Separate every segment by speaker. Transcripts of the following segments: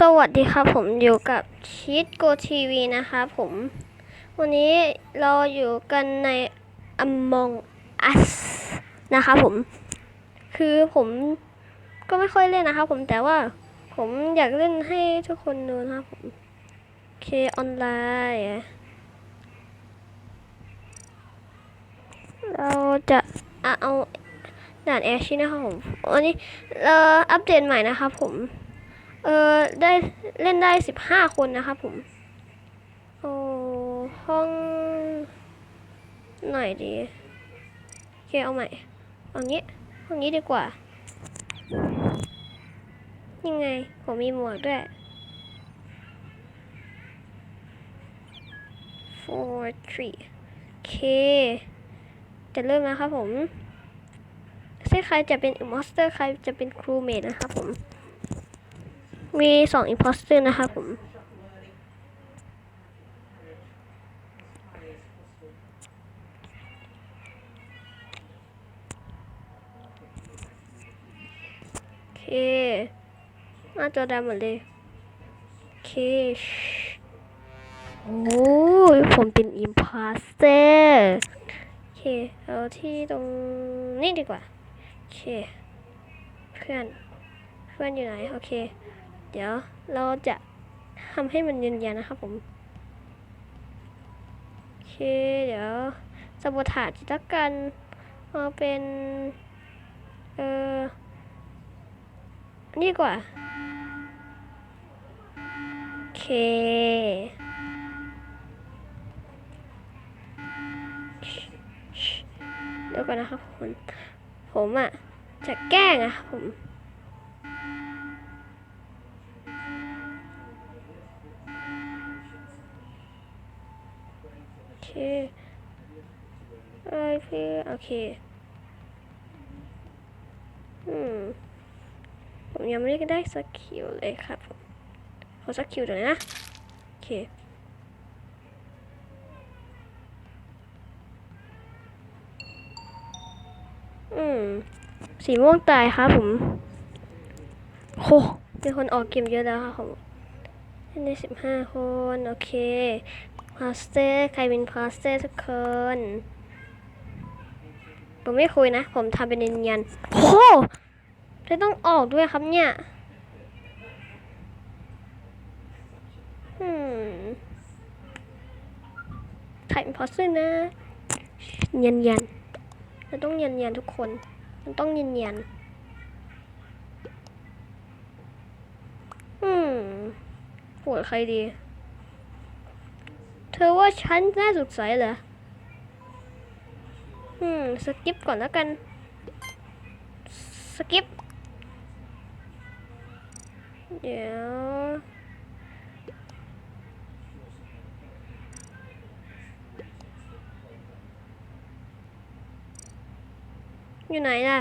Speaker 1: สวัสดีครับผมอยู่กับชีตโกทีวีนะครับผมวันนี้เราอยู่กันใน Among Us นะครับผม คือผมก็ไม่ค่อยเล่นนะครับผมแต่ว่าผมอยากเล่นให้ทุกคนดูนะครับผมเคออนไลน์ เราจะเอาด่านแอชชี่นะครับผมวันนี้เราอัปเดตใหม่นะครับผม เออได้เล่นได้สิบห้าคนนะครับผม โอ้ห้องไหนดีโอเคเอาใหม่เอางี้ห้องนี้ดีกว่า ยังไง ผมมีหมวกด้วย four three โอเค จะเริ่มแล้วครับผมใครจะเป็น imposter ใครจะเป็น crewmate นะครับผม มีสอง imposter นะครับผมโอเคหน้าจอดำหมดเลย โอเค โอ้ยผมเป็น imposter โอเค เอาที่ตรงนี้ดีกว่า โอเค เพื่อน เพื่อนอยู่ไหน โอเค เดี๋ยวเราจะทำให้มันเยืนยันะครับผม โอเค เดี๋ยวสบูถาดจิตรกันเอาเป็น เออนี่กว่า โอเคเดี๋ยวก่อนนะครับผมผมอะ จะแกล้งอะผม โอเคเพี่โอเค อืม ผมยังไม่ได้ได้สกิลเลยครับผมขอสกิลหน่อยนะ โอเคอืม สีม่วงตายครับผมโหมีคนออกเกมเยอะแล้วครับผมในสิบห้าคน โอเค พาสเตอร์ใครเป็นพาสเตอร์ทุกคน ผมไม่คุยนะ ผมทำเป็นเนียนโอ้โหจะต้องออกด้วยครับเนี่ยใครเป็นพาสเตอร์นะเนียนเราต้องเนียนทุกคน มันต้องเนียนๆอืมโหวตใครดี เธอว่าฉันน่าสงสัยเหรอ อืม สกิปก่อนแล้วกัน สกิป เดี๋ยวอยู่ไหนล่ะ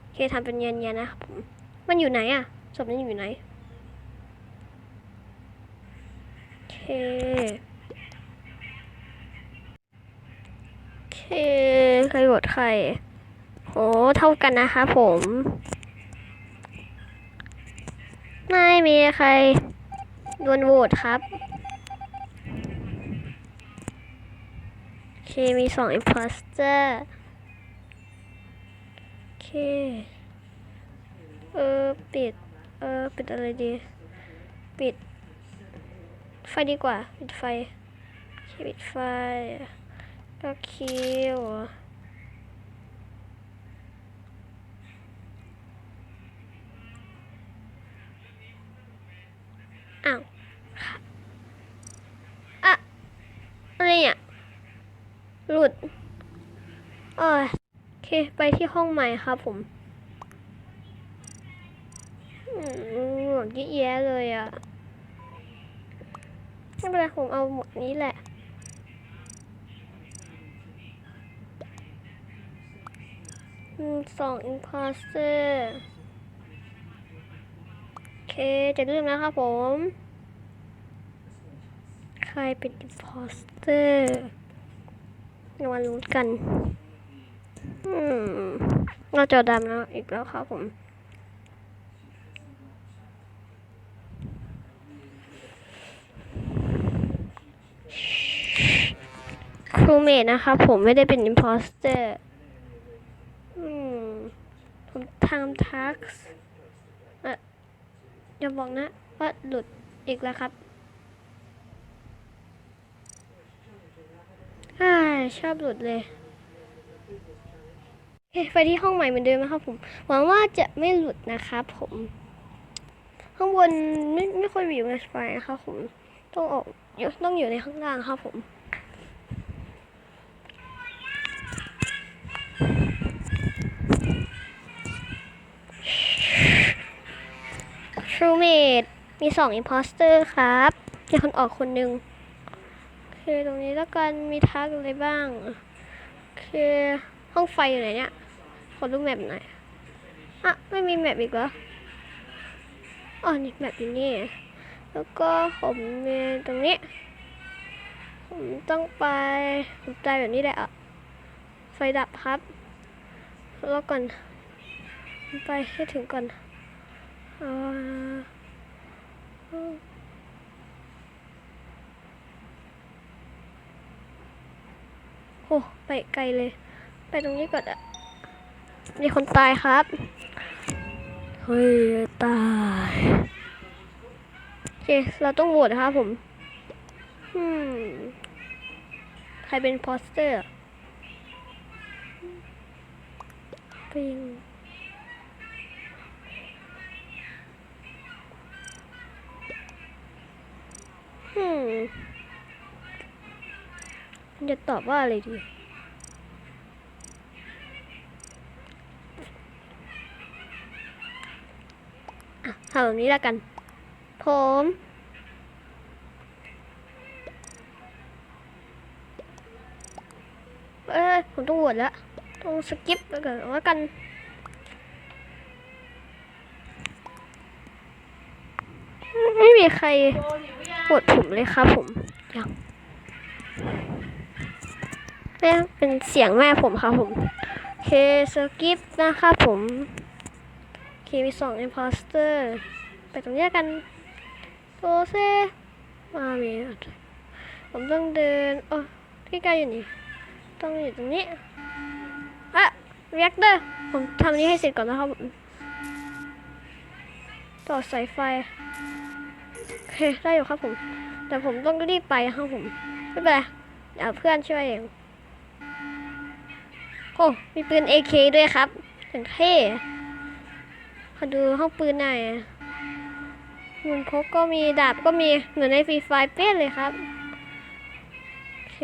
Speaker 1: โอเคทำเป็นเย็นๆนะครับผม มันอยู่ไหนอะศพนั้นอยู่ไหน โอเคโอเคใครโหวตใครโอเท่ากันนะคะผมไม่มีใครโดนโหวตครับโอเคมีสอง imposter โอเค เออ ปิด เออ ปิดอะไรดี ปิด ไฟดีกว่าปิดไฟปิดไฟ ก็คิวอ้าวอะอะไรเนี่ยหลุดเออโอเค ไปที่ห้องใหม่ครับผมอืมหมวกเยอะแยะเลยอะ ไม่เป็นไรผมเอาหมวกนี้แหละ สองอินพอสเตอร์โอเคจะเริ่มแล้วครับผม ใครเป็นอินพอสเตอร์มาลุ้นกัน อืมหน้าจอดำแล้วอีกแล้วครับผม ครูเมดนะครับผมไม่ได้เป็นอิ p พ s สเตอร์ผมทำทักส์อย่าบอกนะ ว่าหลุดอีกแล้วครับอ่าชอบหลุดเลยไปที่ห้องใหม่เหมือนเดิมนะครับผม หวังว่าจะไม่หลุดนะครับผม ข้างบนไม่ไม่ค่อยมีไวไฟนะครับผม ต้องออกต้องอยู่ในข้างล่างครับผม ท รูเมดมีสองอิ p พ s สเตอร์ครับมีคนออกคนหนึ่งคือตรงนี้แล้วกันมีทักอะไรบ้างคือห้องไฟอยู่ไหนเนี่ยขอดูแมปหน่อยอะไม่มีแมปอีกเหรออ๋อนี่แมปอยู่นี่แล้วก็ผมมีตรงนี้ ผมต้องไปผมตายแบบนี้แหละอะไฟดับครับแล้วก่อน ไปให้ถึงก่อน โอ้ไปไกลเลย ไปตรงนี้ก่อนอะมีคนตายครับ เฮ้ย ตาย โอเค เราต้องโหวตนะครับผม อืม ใครเป็นพอสเตอร์ปิง จะตอบว่าอะไรดี อะทำแบบนี้แล้วกัน ผม เอ้ย ผมต้องโหวตแล้ว ต้องสกิปแล้วกันแล้วกันไม่มีใคร ปวดผมเลยครับผมยังนี่เป็นเสียงแม่ผมครับผมโอเคสกิปนะครับผมเคมีสอง imposter ไปตรงนี้กันโตเซมาเมีผมต้องเดินโอ้ที่ใกลอยู่นี่ ต้องอยู่ตรงนี้อะเรียกเดอร์ผมทำนี้ให้เสร็จก่อนนะครับต่อสายไฟ เคได้อยู่ครับผม แต่ผมต้องรีบไปครับผมไม่เป็นไรเดี๋ยวเพื่อนช่วยเองโอ้มีปืน AK ด้วยครับอย่างเท่ขอดูห้องปืนหน่อยมันพกก็มีดาบก็มีเหมือนในฟรีไฟเป๊ะเลยครับโอเค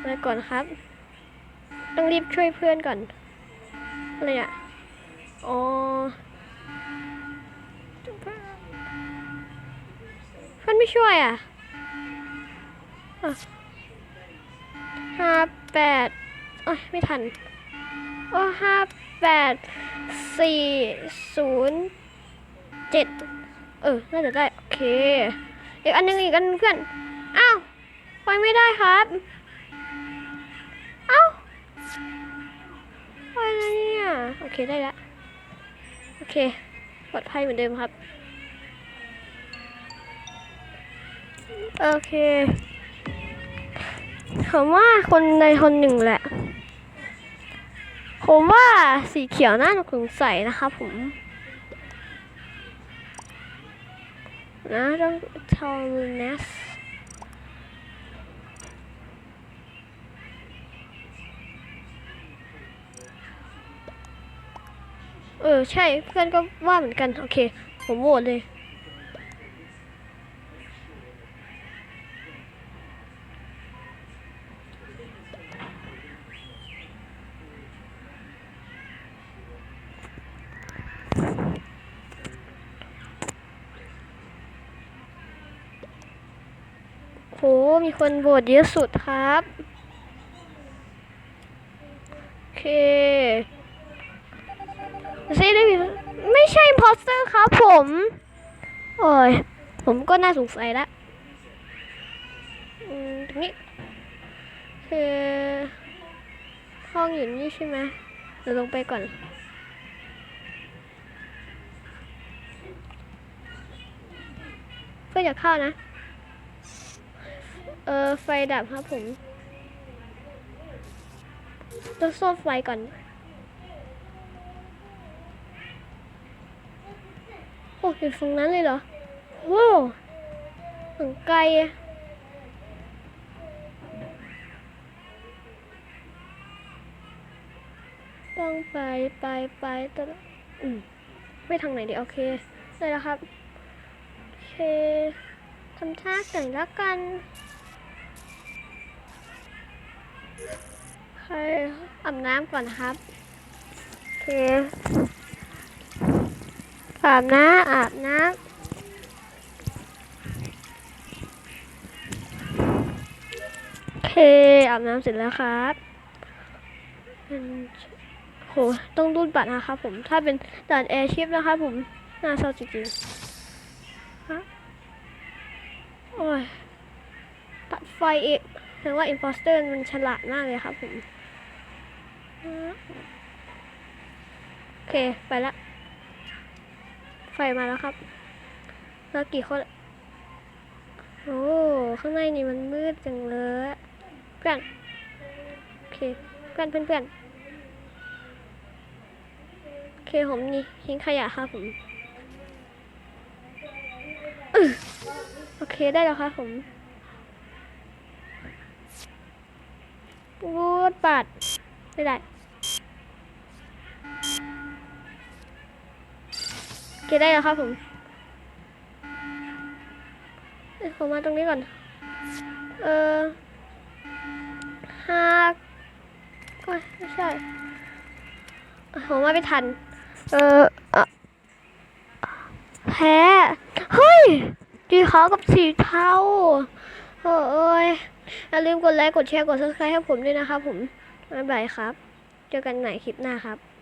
Speaker 1: ไปก่อนครับ ต้องรีบช่วยเพื่อนก่อนอะไรอะอ๋อ เพื่อนไม่ช่วยอะห้าแปดเอ้ยไม่ทัน โอ้ห้าแปดสี่ศูนย์เจ็ดเออ น่าจะได้ โอเค อีกอันหนึงอีกอันหนึงเพื่อน อ้าวไปไม่ได้ครับ เอ้าไปอะไรเนี่ย โอเคได้ล้วโอเค ปลอดภัยเหมือนเดิมครับ โอเคผมว่าคนใดคนหนึ่งแหละ ผมว่าสีเขียวน่าสงสัยนะคะผมนะต้องทอลเนสเออ ใช่เพื่อนก็ว่าเหมือนกัน โอเค ผมโหวตเลย มีคนโหวตเยอะสุดครับโอเคซีได้ไม่ใช่พอสเตอร์ครับผม โอ้ย ผมก็น่าสงสัยละอืมตรงนี้ คือห้องอยู่นี่ใช่ไหมเดี๋ยวลงไปก่อนเพื่อจะเข้านะ เออไฟดับครับผมต้องซ่อมไฟก่อน โอ้ยู่ฝั่งนั้นเลยเหรอโว้วถึงไกลอะต้องไปไปไปตลอดอืมไม่ทางไหนดี โอเคได้แล้วครับ โอเคทำท่าแต่งแล้วกัน ใครอาบน้ำก่อนครับโอเคอาบน้ำอาบน้ำโอเคอาบน้ำเสร็จแล้วครับโหต้องรูดบัตรนะครับผมถ้าเป็นด่านแอร์ชิพนะครับผมน่าเศร้าจริงๆฮะโอ้ยตัดไฟอีก แสดงว่าอิ p พ s สเตอร์มันฉลาดมากเลยครับผมโอเค ไปละ ไฟมาแล้วครับแล้วกี่คน โอ้ ข้างในนี่มันมืดจังเลย เพื่อน โอเค เพื่อนเพื่อนเพื่อนโอเค ผมนี่ทิ้งขยะครับผมโอเคได้แล้วครับผม รูดบัตรไม่ได้โอเคได้แล้วครับผมเอ้ยผมมาตรงนี้ก่อน เออห้าโอ้ยไม่ใช่ผมมาไม่ทัน เออแพ้ เฮ้ยสีขากับสีเทาโอ้ย อย่าลืมกดไลค์ กดแชร์ กด subscribe ให้ผมด้วยนะครับผม บ๊ายบายครับ เจอกันใหม่คลิปหน้าครับ